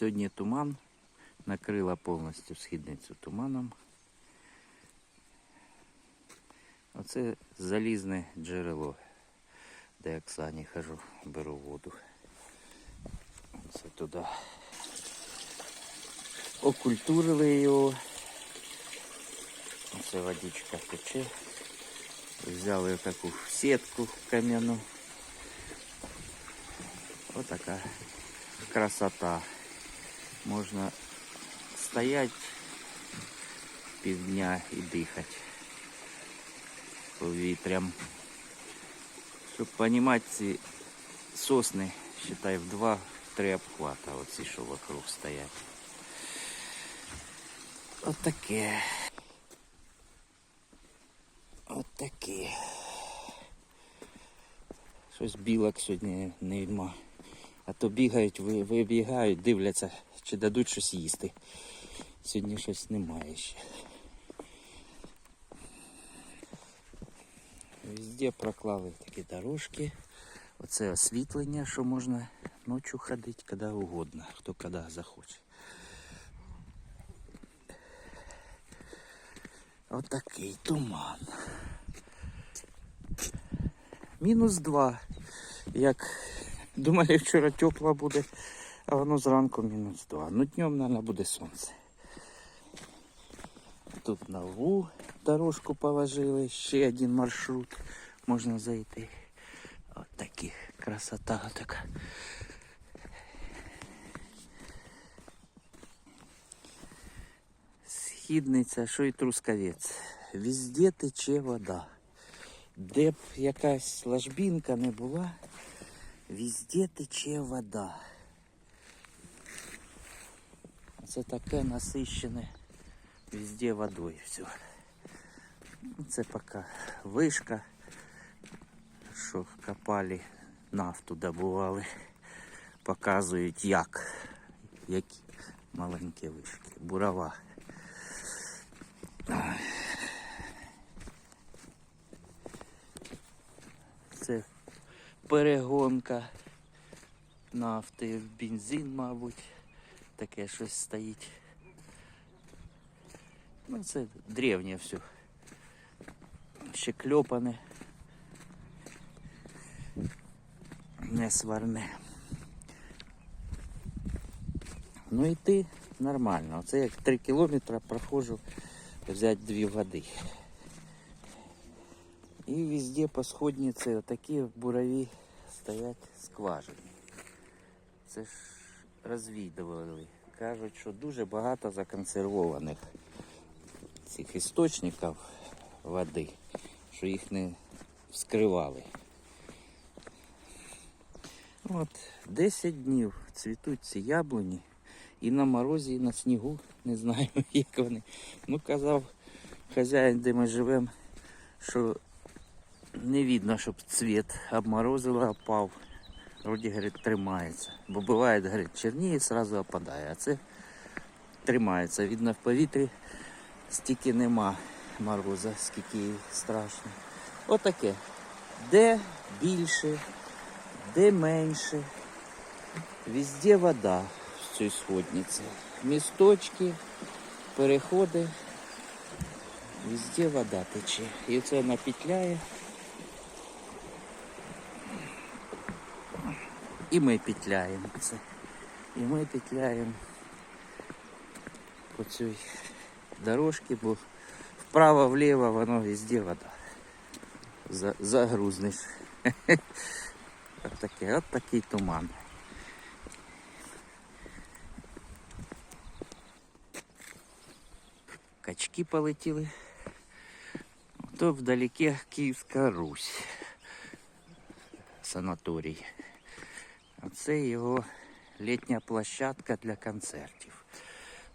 Сьогодні туман, накрила повністю східницю туманом. Оце залізне джерело, де я к Сані хожу, беру воду. Це туди. Окультурили його. Оце водичка тече. Взяли таку сітку кам'яну. Отака красота. Можна стоять півдня і дихати повітрям. Щоб розуміти, ці сосни, считай, в два-три обхвата, оці, що вокруг стоять. Отаке. Отаке. Щось білок сьогодні нема. А то бігають, вибігають, дивляться, чи дадуть щось їсти. Сьогодні щось немає ще. Везде проклали такі дорожки. Оце освітлення, що можна ночі ходити, коли угодно, хто коли захоче. Отакий туман. Мінус два. Як думали, вчора тепло буде, а воно зранку мінус два. Ну днем, мабуть, буде сонце. Тут нову дорожку положили, ще один маршрут можна зайти. От такі красота така. Східниця, що і трускавець. Везде тече вода. Де б якась ложбінка не була, везде тече вода. Це таке насищене везде водою все. Це поки вишка, що копали, нафту добували, показують як, які маленькі вишки, бурова. Це перегонка нафти бензин, мабуть, таке щось стоїть. Ну, це древнє все. Ще кльопане. Не сварне. Ну йти нормально. Це як 3 кілометри проходжу взяти дві води. І везде по сходниці отакі бурові стоять скважини. Це ж розвідували. Кажуть, що дуже багато законсервованих цих істочників води, що їх не вскривали. От, 10 днів цвітуть ці яблуні і на морозі, і на снігу, не знаю, як вони. Ну, казав хазяїн, де ми живемо, що не видно, щоб цвіт обморозило, опав. Вроді, говорить, тримається. Бо буває, говорить, черніє, сразу опадає. А це тримається. Видно, в повітрі стільки нема мороза, скільки страшно. Отаке. Де більше, де менше. Везде вода в цій сходниці. Місточки, переходи. Везде вода тече. І це вона петляє. І ми петляємо це. І ми петляємо по цій дорожці, бо вправо-вліво воно везде вода. За, загрузнеш. От таке, от такий туман. Качки полетіли. То вдалеке Київська Русь. Санаторій. Це його літня площадка для концертів.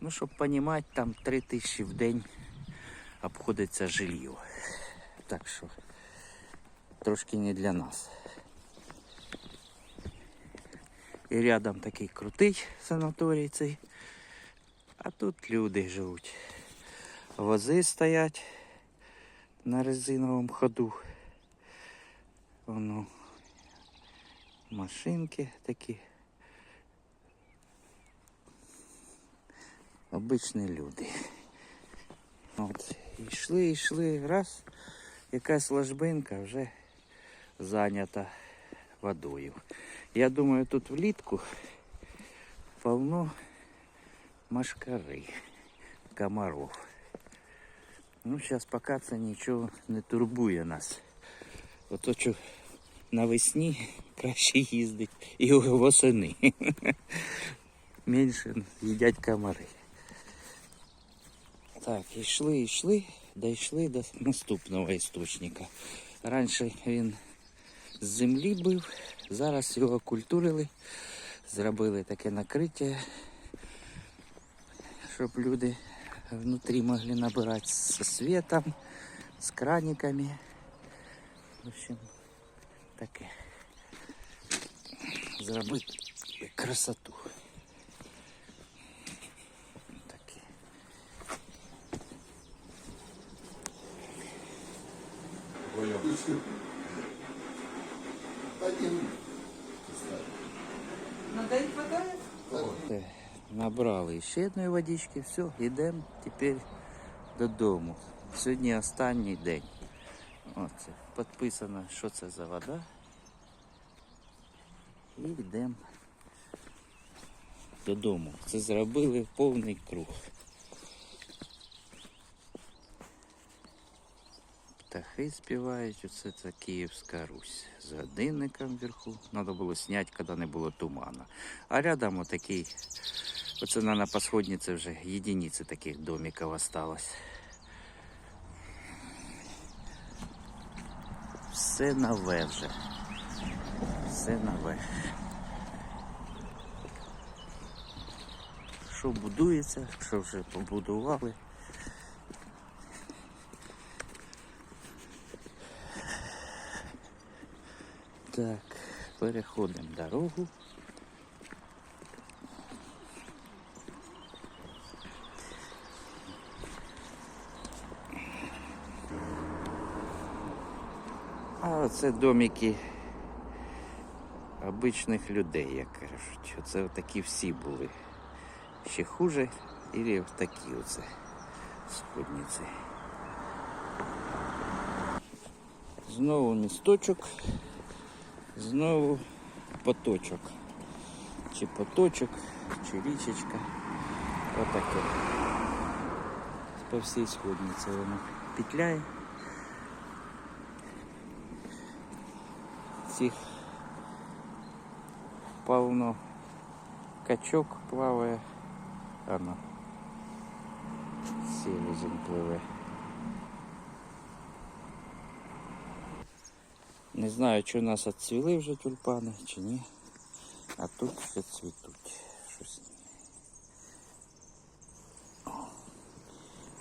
Ну, щоб розуміти, там 3 тисячі в день обходиться жилье. Так що трошки не для нас. І рядом такий крутий санаторій цей. А тут люди живуть. Вози стоять на резиновому ходу. Воно машинки такі. Обичні люди. От, йшли, йшли, раз, якась ложбинка вже зайнята водою. Я думаю, тут влітку повно машкари, комаров. Ну, зараз поки це нічого не турбує нас. Ото що навесні краще їздить і восени. Менше їдять комари. Так, йшли, йшли, дійшли до наступного істочника. Раніше він з землі був, зараз його культурили, зробили таке накриття, щоб люди внутрі могли набирати зі світом, з краниками. В общем, таке. Зробити красоту. Таке. Е, Набрали ще одної водички, все, йдемо тепер додому. Сьогодні останній день. Оце, підписано, що це за вода. І йдемо додому. Це зробили повний круг. Птахи співають, оце це Київська Русь. З годинником вверху. Треба було зняти, коли не було тумана. А рядом отакий, оце на посходниці вже єдиниці таких домиків осталось. Все нове вже. Все нове. Що будується, що вже побудували. Так, переходимо дорогу. А оце домики обичних людей, як кажуть. Оце такі всі були. Ще хуже, і такі оце сходниці. Знову місточок, знову поточок. Чи поточок, чи річечка. Отаке. По всій сходниці воно петляє. Цих повно качок плаває, ано селезень пливе. Не знаю, чи у нас відцвіли вже тюльпани, чи ні. А тут ще цвітуть. Щось.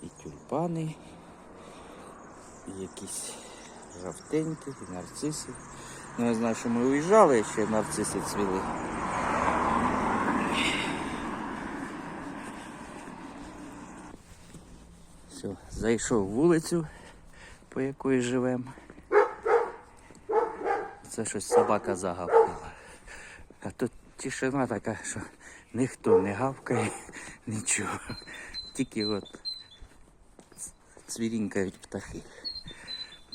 І тюльпани, і якісь жовтенькі, і нарциси. Ну, я знаю, що ми уїжджали, ще нарциси цвіли. Все, зайшов вулицю, по якої живемо. Це щось собака загавкала. А тут тишина така, що ніхто не гавкає, нічого. Тільки от цвірінькають птахи.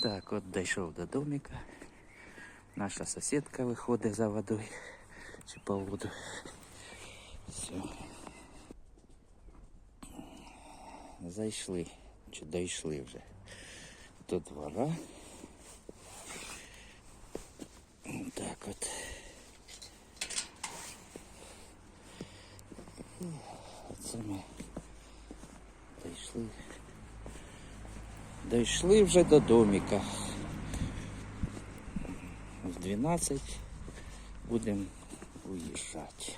Так, от дійшов до домика. Наша сусідка виходить за водою чи по воду. Все. Зайшли, чи дійшли вже до двора. Так от. Оце ми дійшли. Дійшли вже до домика. В 12 будемо уїжджати.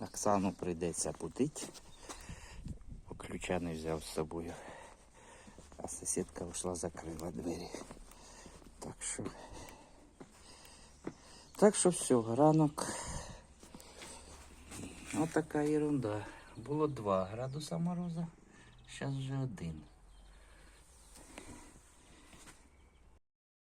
Оксану прийдеться будити. Бо ключа не взяв з собою. А сусідка вийшла, закрила двері. Так що. Так що все, ранок. Ось така ерунда. Було 2 градуса мороза, зараз вже один.